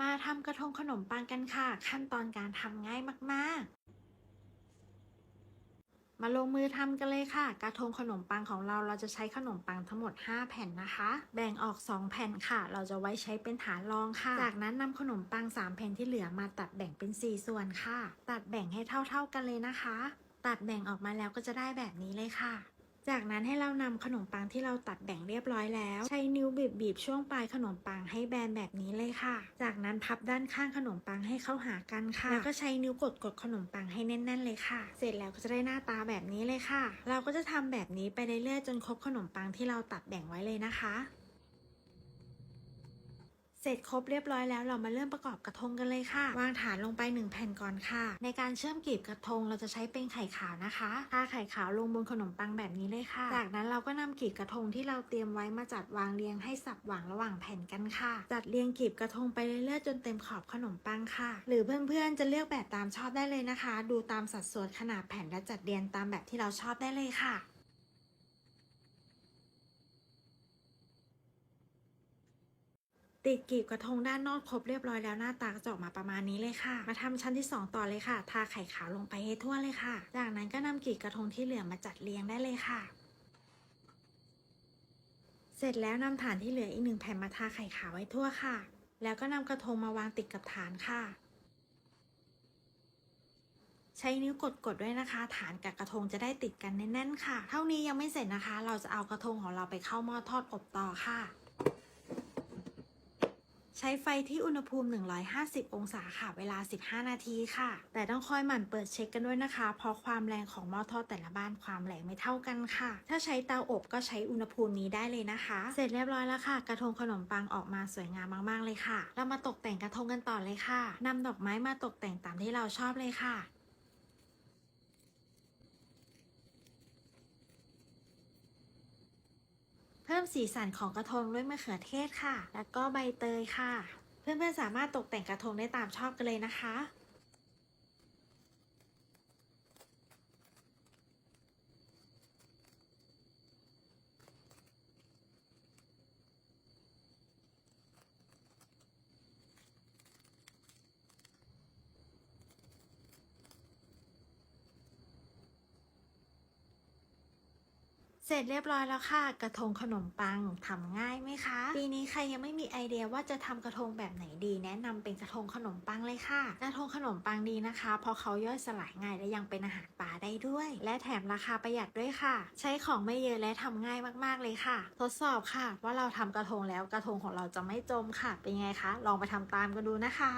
มาทำกระทงขนมปังกันค่ะ ขั้นตอนการทำง่ายมาก ๆ มาลงมือทำกันเลยค่ะ กระทงขนมปังของเราเราจะใช้ขนมปังทั้งหมด 5 แผ่นนะคะ แบ่งออก 2 แผ่นค่ะ เราจะไว้ใช้เป็นฐานรองค่ะ จากนั้นนำขนมปัง 3 แผ่นที่เหลือมาตัดแบ่งเป็น 4 ส่วนค่ะ ตัดแบ่งให้เท่า ๆกันเลยนะคะ ตัดแบ่งออกมาแล้วก็จะได้แบบนี้เลยค่ะ จากนั้นให้เรานำขนมปังที่เราตัดแบ่งเรียบร้อยแล้ว ใช้นิ้วบีบบีบๆช่วงปลายขนมปังให้แบนแบบนี้เลยค่ะ จากนั้นพับด้านข้างขนมปังให้เข้าหากันค่ะ แล้วก็ใช้นิ้วกดกดๆขนมปังให้แน่น ๆ เลยค่ะ เสร็จแล้วก็จะได้หน้าตาแบบนี้เลยค่ะ เราก็จะทำแบบนี้ไปเรื่อยๆจนครบขนมปังที่เราตัดแบ่งไว้เลยนะคะ เสร็จครบเรียบร้อยแล้วเรามาเริ่มประกอบกระทงกันเลยค่ะ วางฐานลงไป 1 แผ่นก่อนค่ะ ในการเชื่อมกลีบกระทงเราจะใช้เป็นไข่ขาวนะคะทาไข่ขาวลงบนขนมปังแบบนี้เลยค่ะ จากนั้นเราก็นำกลีบกระทงที่เราเตรียมไว้มาจัดวางเรียงให้สับหว่างระหว่างแผ่นกันค่ะ จัดเรียงกลีบกระทงไปเรื่อยๆจนเต็มขอบขนมปังค่ะ หรือเพื่อนๆจะเลือกแบบตามชอบได้เลยนะคะ ดูตามสัดส่วนขนาดแผ่นและจัดเรียงตามแบบที่เราชอบได้เลยค่ะ ติดกลีบกระทงด้านนอกครบเรียบร้อยแล้วหน้าตาก็จะออกมาประมาณนี้เลยค่ะ มาทำชั้นที่ 2 ต่อเลยค่ะ ทาไข่ขาวลงไปให้ทั่วเลยค่ะ จากนั้นก็นำกลีบกระทงที่เหลือมาจัดเรียงได้เลยค่ะ เสร็จแล้วนำฐานที่เหลืออีกหนึ่งแผ่นมาทาไข่ขาวไว้ทั่วค่ะ แล้วก็นำกระทงมาวางติดกับฐานค่ะ ใช้นิ้วกดๆด้วยนะคะ ฐานกับกระทงจะได้ติดกันแน่นๆค่ะ เท่านี้ยังไม่เสร็จนะคะ เราจะเอากระทงของเราไปเข้าหม้อทอดอบต่อค่ะ ช้ไฟที่อุณหภูมิ 150 องศาค่ะ เวลา 15 นาทีค่ะ แต่ต้องคอยหมั่นเปิดเช็คกันด้วยนะคะ เพราะความแรงของหม้อทอดแต่ละบ้านความแรงไม่เท่ากันค่ะ ถ้าใช้เตาอบก็ใช้อุณหภูมินี้ได้เลยนะคะ เสร็จเรียบร้อยแล้วค่ะ กระทงขนมปังออกมาสวยงามมากๆเลยค่ะ เรามาตกแต่งกระทงกันต่อเลยค่ะนำดอกไม้มาตกแต่งตามที่เราชอบเลยค่ะ เพิ่ มสีสันของกระทงด้วยมะเขือเทศค่ะ แล้วก็ใบเตยค่ะ เพื่อนๆสามารถตกแต่งกระทงได้ตามชอบกันเลยนะคะ เสร็จเรียบร้อยแล้วค่ะ กระทงขนมปังทำง่ายไหมคะ ปีนี้ใครยังไม่มีไอเดียว่าจะทำกระทงแบบไหนดี แนะนำเป็นกระทงขนมปังเลยค่ะ กระทงขนมปังดีนะคะ เพราะเขาย่อยสลายง่ายและยังเป็นอาหารป่าได้ด้วย และแถมราคาประหยัดด้วยค่ะ ใช้ของไม่เยอะและทำง่ายมากๆเลยค่ะ ทดสอบค่ะ ว่าเราทำกระทงแล้วกระทงของเราจะไม่จมค่ะ เป็นไงคะ ลองไปทำตามกันดูนะคะ